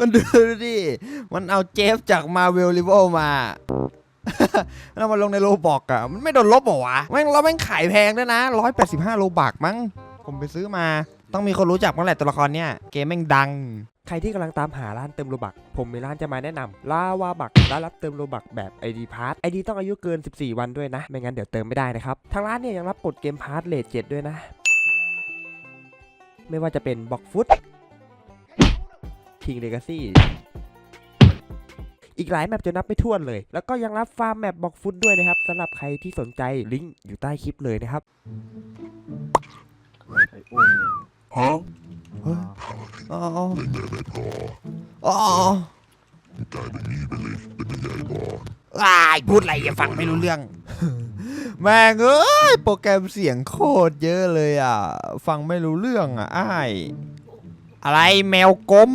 มันดูดิ มันเอาเจฟจากมาเวลลิเวลมาแล้วมาลงในโลบอกอะมันไม่โดนลบหรอวะแม่งเราแม่งขายแพงด้วยนะ 185 โลบักมั้ง ผมไปซื้อมา ต้องมีคนรู้จักบ้งแหละตัวละครเนี้ยเกมแม่งดังใครที่กำลังตามหาร้านเติมโลบัก ผมมีร้านจะมาแนะนำลาวาบักร้านรับเติมโลบักแบบ ID p a s s ID ต้องอายุเกิน 14 วันด้วยนะ ไม่งั้นเดี๋ยวเติมไม่ได้นะครับ ทางร้านเนี่ยยังรับกดเกมพาร์ทเลทเจ็ดด้วยนะ ไม่ว่าจะเป็นบ็อกฟุต คิงเลกาซี่อีกหลายแมปจะนับไม่ถ้วนเลย แล้วก็ยังรับฟาร์มแมปบ็อกฟุตด้วยนะครับสำหรับใครที่สนใจลิงก์อยู่ใต้คลิปเลยนะครับอ๋ออ๋ออ๋ออ้ายพูดอะไรอย่าฟังไม่รู้เรื่อง แม่งเอ้ยโปรแกรมเสียงโคตรเยอะเลยอะ ฟังไม่รู้เรื่องอะอ้ายอะไรแมวกลม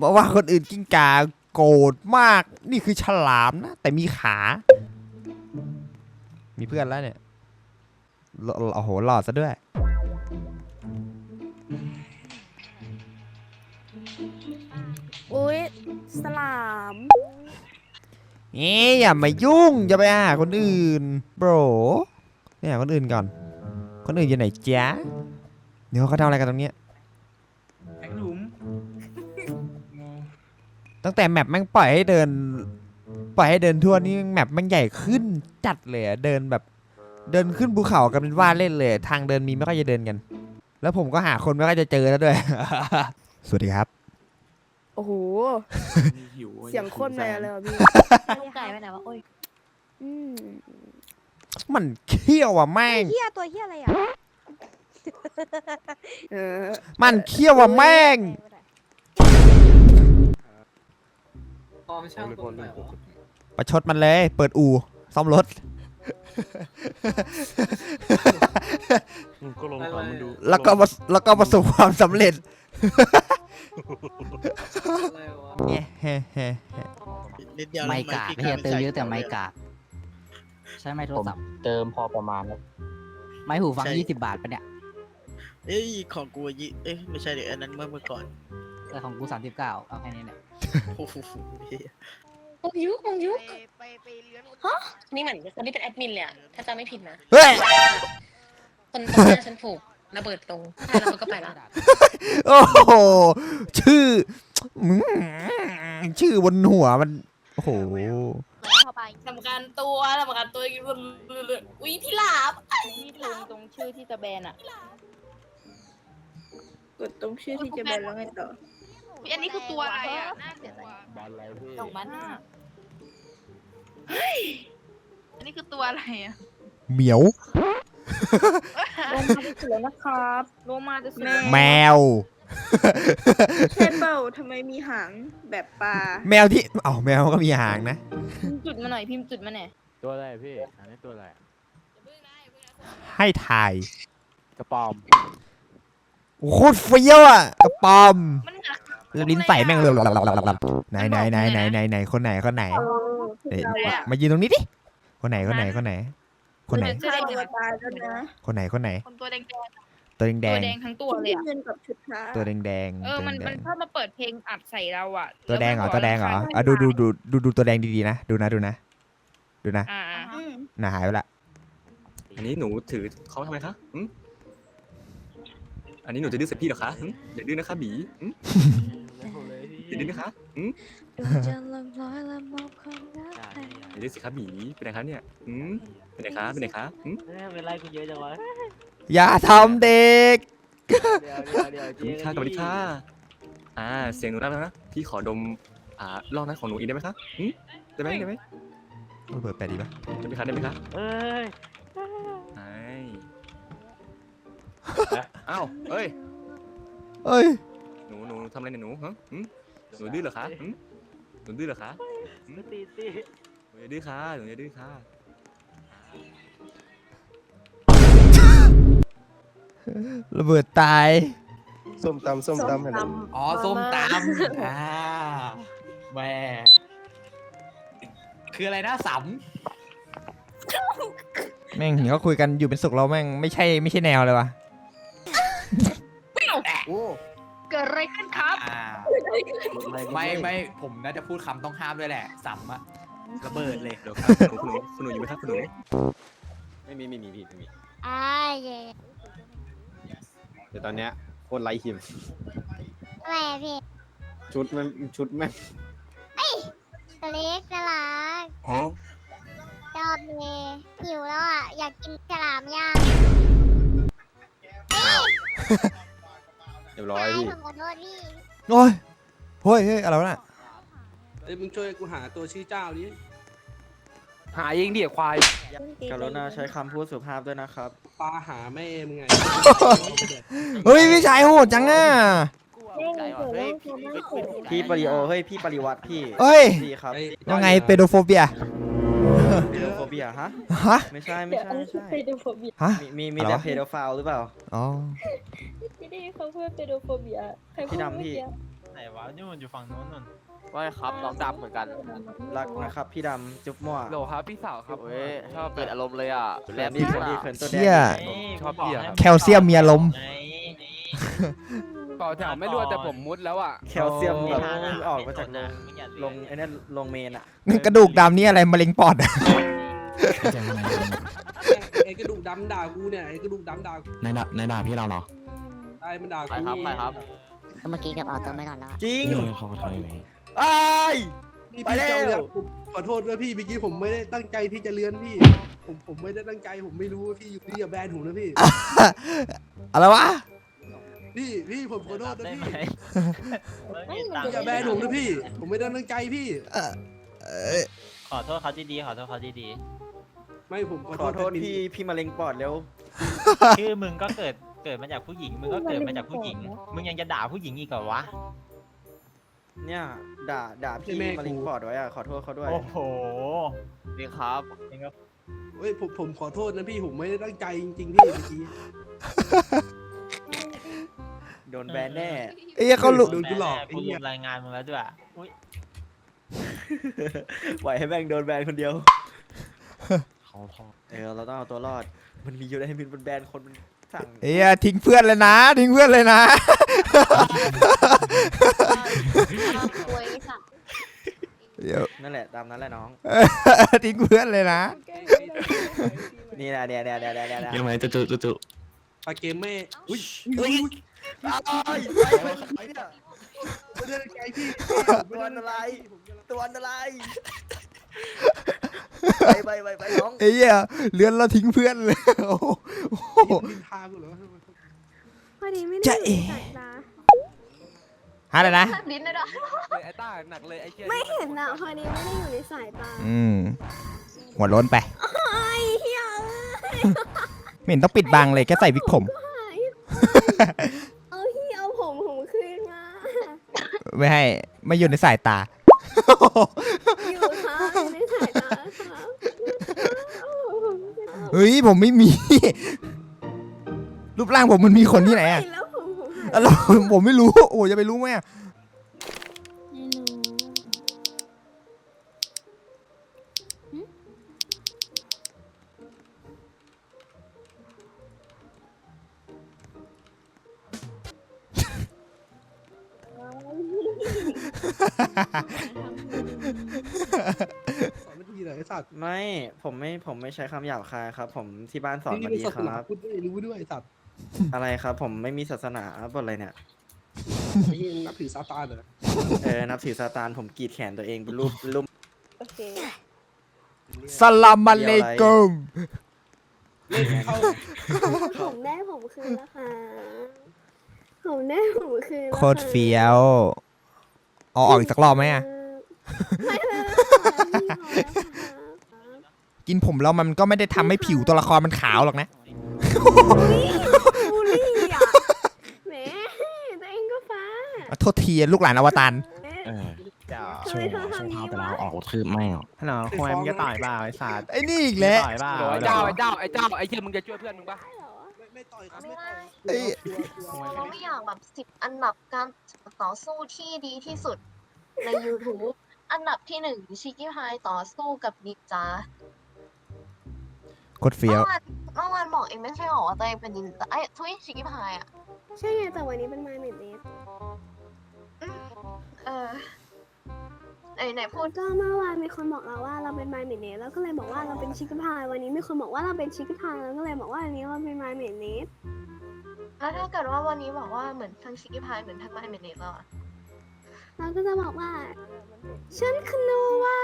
มาว่าคนอื่นกิ้งกาโกรธมาก นี่คือฉลามนะ แต่มีขา มีเพื่อนแล้วเนี่ยหล่อโอ้โหหล่อซะด้วยอุ้ยสลามนี่อย่ามายุ่ง อย่าไปหาคนอื่นโบรไปหาคนอื่นก่อน คนอื่นอยู่ไหนจ๊ะเดี๋ยวเขาทำอะไรกันตรงเนี้ย ตั้งแต่แมปแม่งปล่อยให้เดิน ปล่อยให้เดินทั่วนี่แมปแม่งใหญ่ขึ้นจัดเลยอะเดินแบบ เดินขึ้นภูเขากันเป็นว่าเล่นเลย ทางเดินมีไม่ค่อยจะเดินกัน แล้วผมก็หาคนไม่ค่อยจะเจอแล้วด้วย สวัสดีครับ โอ้โห หิวเสียงโคตรแมวเลยอะพี่ ลุงไก่ไปไหนวะโอ้ยอืมมันเขี้ยวอะแม่ง เฮียตัวเฮียอะไรอะ เออมันเขี้ยวอะแม่งพ อไม่ช่างตรงไหนวะประชดมันเลย เปิดอู่ซ่อมรถก็ลองถามมันดูแล้วก็ประสแล้วก็ประสบความสำเร็จอะไรวะเนี่ยเฮ้เฮ้เฮ้นิดเดียวไม่แล้วกากพี่ไม่ใช่เติมเยอะแต่ไม่ใช่กากใช่ไหมโทรศัพท์เติมพอประมาณครับไม้หูฟังยี่สิบบาทปะเนี่ย เอ้ยของกูยี่เอ้ยไม่ใช่เดี๋ยวอันนั้นเมื่อเมื่อก่อน แต่ของกูสามสิบเก้าเอาแค่นี้เนี่ยโอ้โหเหี้ยมงยุกมงยุกไปไปเลี้ยงนี่เหมือนคนที่เป็นแอดมินเลยอะถ้าจำไม่ผิดนะ เฮ้ย คนตรงหน้าฉันผูกระเบิดตรงแล้วมันก็ไปละโอ้โห ชื่ออืมชื่อบนหัวมัน โอ้โห เข้าไปสำคัญตัวสำคัญตัวอุ้ยพี่หลาบนี่ตรงตรงชื่อที่จะแบนอะกดตรงชื่อที่จะแบนแล้วไงต่อ อันนี้คือตัวอะไรอะน่าเสียดายบานอะไรพี่สองพันห้าอันนี้คือตัวอะไรอะเหมียวลงมาจะแล้วนะครับโลมาจะสุดแมวใช่เปล่าทำไมมีหางแบบปลา แมวที่เอ้าแมวก็มีหางนะ พิมพ์จุดมาหน่อยพิมพ์จุดมาหน่อยตัวอะไรพี่อันนี้ตัวอะไรให้ถ่ายกระป๋อมโอ้โหโคตรเฟี้ยวอะ กระปอม มันเหมือนแล้วลิ้นใส่แม่งเลยไหนไหนไหนไหนไหนไหนคนไหนคนไหนเอ้ยมายืนตรงนี้ดิ คนไหนคนไหนคนไหน คนไหนฆ่าตัวตายแล้วนะคนไหนคนไหน คนตัวแดงตัวแดตัวงแดงทั้งตัวเลยที่อะเงินกับชุดท้าๆตัวแดงแดงๆเออตัวมันแดมันงชอบมาเปิดเพลงอัดใส่เราอะๆตัวแดงเหรอล้วตัวแดงเหรอมันอะดูดูดูดูดูตัวแดงดีๆนะดูนะดูนะดูนะอ่าอืมน่าหายไปละ อันนี้หนูถือเขาทำไมคะหึอันนี้หนูจะดื้อใส่พี่เหรอคะหึอย่าดื้อนะคะบี หึอย่าดื้อนะคะหึอย่าดื้อสิคะบีเป็นไงคะเนี่ยหึเป็นไงคะเป็นไงคะหึเป็นไรกูเยอะจังวะอย่าทำเด็ก เดี๋ยวเดี๋ยวเดี๋ยวสวัสดีค่ะสวัสดีค่ะอ่าเสียงหนูได้แล้วนะพี่ขอดมอ่าลองนั้นของหนูอีกได้ไหมคะหึได้ไหมได้ไหมเปิดแปดดีปะได้ไหมคะได้ไหมคะเอ้ยไอ้อ้าวเอ้ย เอ้ยหนูหนูทำอะไรเนี่ยหนูฮะหึ หนูดื้อเหรอคะหึหนูดื้อเหรอคะหึตีตีหนูอย่าดื้อค่ะหนูอย่าดื้อค่ะระเบิดตาย ส้มตำส้มตำเห็นไหมอ๋อส้มตำอ่าแหม่คืออะไรนะสัมแม่งเห็นเขาคุยกันอยู่เป็นสุขเราแม่งไม่ใช่ไม่ใช่แนวเลยวะโอ้ เกิดอะไรขึ้นครับ อ่าไม่ไม่ผมน่าจะพูดคำต้องห้ามด้วยแหละสัมอะระเบิดเลยเดี๋ยวครับคุณหนูคุณหนูอยู่ไหมครับคุณหนูไม่มีไม่มีพี่ไม่มีอ่าเย่เดี๋ยวตอนเนี้ยโคตรไร้หิมทำไมอะพี่ชุดมันชุดแม่งตัวเล็กน่ารักชอบเลยหิวแล้วอะ อยากกินฉลามย่าง เรียบร้อยใช่พี่ผมขอโทษพี่โอ้ยเฮ้ยเฮ้ยอะไรวะน่ะเอ้ยมึงช่วยกูหาตัวชื่อเจ้าดิหายิงเดี่ยควาย กรุณาใช้คำพูดสุภาพด้วยนะครับ ปลาหาแม่มึงไง เฮ้ยพี่ชายโหดจังอะพี่ปริโอเฮ้ยพี่ปริวัติพี่เอ้ยดีครับ ยังไงเปโดโฟเบีย เพโดโฟเบียฮะ ฮะ ไม่ใช่ไม่ใช่ไม่ใช่ฮะ มีมีมีอะไรแต่วะ เพโดฟาวหรือเปล่า อ๋อพี่ได้เขาพูดเปโดโฟเบียใครพูพี่ดดำพี่ไหนวะนี่มันอยู่ฝั่งนู้นนู่นว่าครับน้องดำเหมือนกันรักนะครับพี่ดำจุ๊บมั่วโหลครับพี่สาวครับเว้ยชอบเปิดอารมณ์เลยอะแลนดี้คนดีเขินตัวแดเชี่ยงชอบพี่อะครับแคลเซียมมีอารมณ์ ต่อแถวไม่รัวแต่ผมมุดแล้วอะแคลเซียมแบบเพิ่งออกมาจากลงไอ้นั่นลงเมนอะกระดูกดำนี่อะไรมะเร็งปอดอะไอ้กระดูกดำด่ากูเนี่ยไอ้กระดูกดำด่ากูในด่าในด่าพี่เราเหรอไอ้มันด่ากูไปครับไปครับเมื่อกี้กับออโต้ไม่นอนแล้วจริงนี่เขาทำยังไงอ้ายพี่ไปพี่แล้ว เจ้าเนี่ยผมขอโทษด้วยพี่เมื่อกี้ผมไม่ได้ตั้งใจที่จะเลื้อนพี่ ผมผมไม่ได้ตั้งใจผมไม่รู้ว่าพี่อยู่พี่อย่าแบนผมนะพี่อะไรวะ พี่พี่ผมขอโทษนะพี่ไม่อย่าแบนผมนะพี่ ผมไม่ได้ตั้งใจพี่ เอ้ยขอโทษเขาดีๆขอโทษเขาดีไม่ผมขอขอโทโทษษพี่พี่มะเร็งปอดเร็วๆชื่อมึงก็เกิดเกิดมาจากผู้หญิงมึงก็เกิดมาจากผู้หญิง มึงยังจะด่าผู้หญิงอีกเหรอวะเนี่ยด่าด่าพี่มะเร็งปอดไว้อะขอโทษเขาด้วย โอ้โหนี่ครับเฮ้ยผมผมขอโทษนะพี่ผมไม่ได้ตั้งใจจริงๆพี่เมื่อกี้ โดนแบนแน่เอ้ยเขาลุโดนกูหลอกกูลืมรายงานมึงแล้วด้วยอุ้ยไหวให้แม่งโดนแบนคนเดียว เขาทอดเออเราต้องเอาตัวรอด มันมีอยู่ในมินมันแบนคนมันสั่งเอ้ยทิ้งเพื่อนเลยนะ ทิ้งเพื่อนเลยนะป่วยค่ะเดี๋ยว นั่นแหละตามนั้นแหละน้อง ทิ้งเพื่อนเลยนะ นี่นะเนี่ยเนี่ยเนี่ยเนี่ยเนี่ยยังไงจุจุจุจุปาเกมแม่อุ้ยอุ้ย อ้ายไปไปไปเนี่ยไม่ได้ตั้งใจพี่ตัวอะไรตัวอะไรไปไปไปไปน้องเอ้ยเลื่อนแล้วทิ้งเพื่อนเลยโอ้โหนินทากูเหรอพอดีไม่จะได้เอ๋สายตาฮะอะไรนะลิ้นเลยด้วยไอ้ต้าหนักเลยไอ้เชี่ยไม่เห็นอะพอดีไม่ได้อยู่ในสายตาอืมหัวโล้นไปไอ้เหี้ยไม่เห็นต้องปิดบังเลยแค่ใส่วิกผม ไม่ให้ไม่อยู่ในสายตา อยู่ค่ะอยู่ในสายตาค่ะเอาผมคืนมาเฮ้ยผมไม่มี รูปร่างผมมันมีคนที่ไหนอะแล้วผมผมหายแล้วเราผมไม่รู้ โอ้จะไปรู้ไหมอะ สอนไม่ดีเลยไอ้สัตว์ไม่ ผมไม่ ผมไม่ใช้คำหยาบคายครับ ผมที่บ้านสอนมานี่ดีเป็นศาคสนารับพุทธด้วยรู้ด้วยไอ้สัตว์อะไรครับ ผมไม่มีศาสนาบทอะไรเนี่ยนี่นับถือซาตานเหรอเออ นับถือซาตาน ผมกรีดแขนตัวเองเป็นรูปเป็นรูป โอเค สลามอะเลกุมเล่นเข้าผมได้ผมคืนแล้วค่ะ ผมได้ผมคืนแล้วโคตร เฟี้ยวเอาออกอีกสักรอบไหมอะไม่ไม่ไม่ไม่ไม่กินผมแล้วมันก็ไม่ได้ทำให้ผิวตัวละครมันขาวหรอกนะ บูลลี่อะแหมตัวเองก็ฟ้าโทษทีลูกหลานอวตาร แหม เออทำโชไมว์เธอโชว์ทำพาวนี้ไปแล้ววะออกทืบไม่หรอฮัลโหลควายมึงจะต่อยเปล่าไอ้สัตว์ไอ้นี่อีกแล้ว ต่อยเปล่าไอ้เจ้าไอ้เจ้าไอ้เจ้าไอ้เจ้าไอ้เชี่ยมึงจะช่วยเพื่อนมึงปะ ไม่ไม่ต่อยครับไม่ไม่ได้ต่อยเอ้ยเขาไม่อยากแบบสิบอันดับการต่อสู้ที่ดีที่สุดใน YouTube อันดับที่หนึ่งชิคกี้พายต่อสู้กับนินจาโคตรเฟี้ยวเมื่อวานเมื่อวานบอกเองไม่ใช่หรอว่าตัวเองเป็นนินจาไอ้ทุยชิคกี้พายอะใช่ไงแต่วันนี้เป็นไมเมดเนสเออ ไหนไหนพูดก็เมื่อวานมีคนบอกเราว่าเราเป็นไมเมเนสแล้วก็เลยบอกว่าเราเป็นชิคกี้พายวันนี้มีคนบอกว่าเราเป็นชิคกี้พายแล้วก็เลยบอกว่าอันนี้เราเป็นไมเมเนสแล้วถ้าเกิดว่าวันนี้บอกว่าเหมือนทั้งชิคกี้พายเหมือนทั้งไมเมเนสแล้วอะเราก็จะบอกว่าฉันคือโนวา